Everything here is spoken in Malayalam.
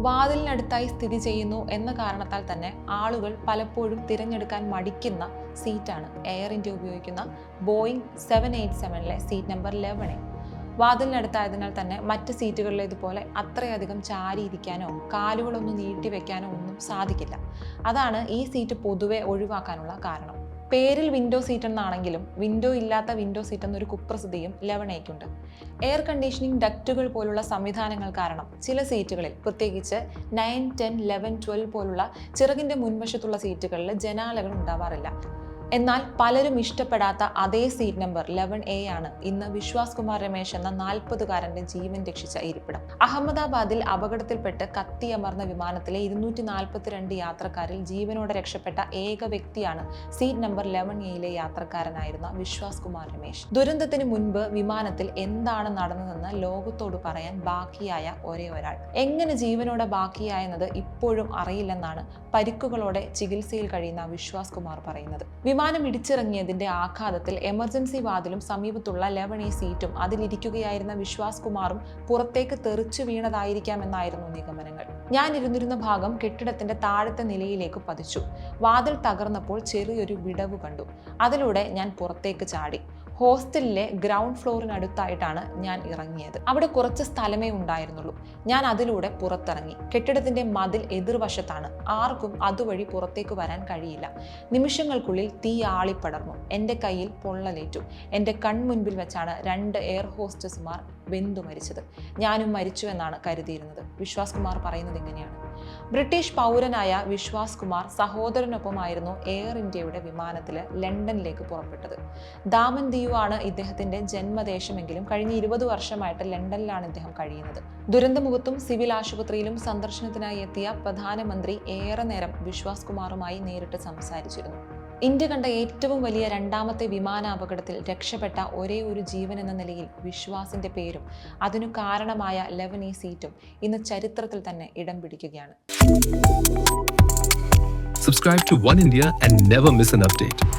വാതിലിനടുത്തായി സ്ഥിതി ചെയ്യുന്നു എന്ന കാരണത്താൽ തന്നെ ആളുകൾ പലപ്പോഴും തിരഞ്ഞെടുക്കാൻ മടിക്കുന്ന സീറ്റാണ്. എയർ ഇന്ത്യ ഉപയോഗിക്കുന്ന ബോയിങ് സെവൻ എയ്റ്റ് സെവനിലെ സീറ്റ് നമ്പർ ലെവനെ വാതിലിനടുത്തായതിനാൽ തന്നെ മറ്റ് സീറ്റുകളിലേതുപോലെ അത്രയധികം ചാരിയിരിക്കാനോ കാലുകളൊന്നും നീട്ടി വെക്കാനോ ഒന്നും സാധിക്കില്ല. അതാണ് ഈ സീറ്റ് പൊതുവെ ഒഴിവാക്കാനുള്ള കാരണം. പേരിൽ വിൻഡോ സീറ്റ് എന്നാണെങ്കിലും വിൻഡോ ഇല്ലാത്ത വിൻഡോ സീറ്റ് എന്നൊരു കുപ്രസിദ്ധിയും ലെവണേക്കുണ്ട് എയർ കണ്ടീഷനിങ് ഡക്റ്റുകൾ പോലുള്ള സംവിധാനങ്ങൾ കാരണം ചില സീറ്റുകളിൽ പ്രത്യേകിച്ച് നയൻ ടെൻ ലെവൻ ട്വൽവ് പോലുള്ള ചിറകിന്റെ മുൻവശത്തുള്ള സീറ്റുകളിൽ ജനാലകൾ ഉണ്ടാവാറില്ല. എന്നാൽ പലരും ഇഷ്ടപ്പെടാത്ത അതേ സീറ്റ് നമ്പർ ലെവൻ എ ആണ്. ഇന്ന് വിശ്വാസ് കുമാർ രമേശ് എന്ന നാൽപ്പതുകാരന്റെ ജീവൻ രക്ഷിച്ച ഇരിപ്പിടം. അഹമ്മദാബാദിൽ അപകടത്തിൽപ്പെട്ട് കത്തിയമർന്ന വിമാനത്തിലെ ഇരുന്നൂറ്റി നാൽപ്പത്തിരണ്ട് യാത്രക്കാരിൽ ജീവനോടെ രക്ഷപ്പെട്ട ഏക വ്യക്തിയാണ് സീറ്റ് നമ്പർ ലെവൻ എയിലെ യാത്രക്കാരനായിരുന്ന വിശ്വാസ് കുമാർ രമേശ്. ദുരന്തത്തിന് മുൻപ് വിമാനത്തിൽ എന്താണ് നടന്നതെന്ന് ലോകത്തോട് പറയാൻ ബാക്കിയായ ഒരേ ഒരാൾ. എങ്ങനെ ജീവനോടെ ബാക്കിയായെന്നത് ഇപ്പോഴും അറിയില്ലെന്നാണ് പരിക്കുകളോടെ ചികിത്സയിൽ കഴിയുന്ന വിശ്വാസ് കുമാർ പറയുന്നത്. വിമാനം ഇടിച്ചിറങ്ങിയതിന്റെ ആഘാതത്തിൽ എമർജൻസി വാതിലും സമീപത്തുള്ള ലെവൺ എ സീറ്റും അതിലിരിക്കുകയായിരുന്ന വിശ്വാസ് കുമാറും പുറത്തേക്ക് തെറിച്ചു വീണതായിരിക്കാമെന്നായിരുന്നു നിഗമനങ്ങൾ. ഞാൻ ഇരുന്നിരുന്ന ഭാഗം കെട്ടിടത്തിന്റെ താഴത്തെ നിലയിലേക്ക് പതിച്ചു. വാതിൽ തകർന്നപ്പോൾ ചെറിയൊരു വിടവ് കണ്ടു. അതിലൂടെ ഞാൻ പുറത്തേക്ക് ചാടി. ഹോസ്റ്റലിലെ ഗ്രൗണ്ട് ഫ്ലോറിനടുത്തായിട്ടാണ് ഞാൻ ഇറങ്ങിയത്. അവിടെ കുറച്ച് സ്ഥലമേ ഉണ്ടായിരുന്നുള്ളൂ. ഞാൻ അതിലൂടെ പുറത്തിറങ്ങി. കെട്ടിടത്തിന്റെ മതിൽ എതിർവശത്താണ്. ആർക്കും അതുവഴി പുറത്തേക്ക് വരാൻ കഴിയില്ല. നിമിഷങ്ങൾക്കുള്ളിൽ തീ ആളിപ്പടർന്നു. എന്റെ കയ്യിൽ പൊള്ളലേറ്റു. എന്റെ കൺമുൻപിൽ വെച്ചാണ് രണ്ട് എയർ ഹോസ്റ്റസുമാർ വെന്തു മരിച്ചത്. ഞാനും മരിച്ചു എന്നാണ് കരുതിയിരുന്നത്. വിശ്വാസ് കുമാർ പറയുന്നത് ഇങ്ങനെയാണ്. ബ്രിട്ടീഷ് പൗരനായ വിശ്വാസ് കുമാർ സഹോദരനൊപ്പമായിരുന്നു എയർ ഇന്ത്യയുടെ വിമാനത്തിൽ ലണ്ടനിലേക്ക് പുറപ്പെട്ടത്. ദാമൻ ദിയു ആണ് ഇദ്ദേഹത്തിന്റെ ജന്മദേശമെങ്കിലും കഴിഞ്ഞ ഇരുപത് വർഷമായിട്ട് ലണ്ടനിലാണ് ഇദ്ദേഹം കഴിയുന്നത്. ദുരന്തമുഖത്തും സിവിൽ ആശുപത്രിയിലും സന്ദർശനത്തിനായി എത്തിയ പ്രധാനമന്ത്രി ഏറെ നേരം വിശ്വാസ് കുമാറുമായി നേരിട്ട് സംസാരിച്ചിരുന്നു. ഇന്ത്യ കണ്ട ഏറ്റവും വലിയ രണ്ടാമത്തെ വിമാനാപകടത്തിൽ രക്ഷപ്പെട്ട ഒരേ ഒരു ജീവൻ എന്ന നിലയിൽ വിശ്വാസിന്റെ പേരും അതിനു കാരണമായ ലെവനി സീറ്റും ഇന്ന് ചരിത്രത്തിൽ തന്നെ ഇടം പിടിക്കുകയാണ്. Subscribe to One India and never miss an update.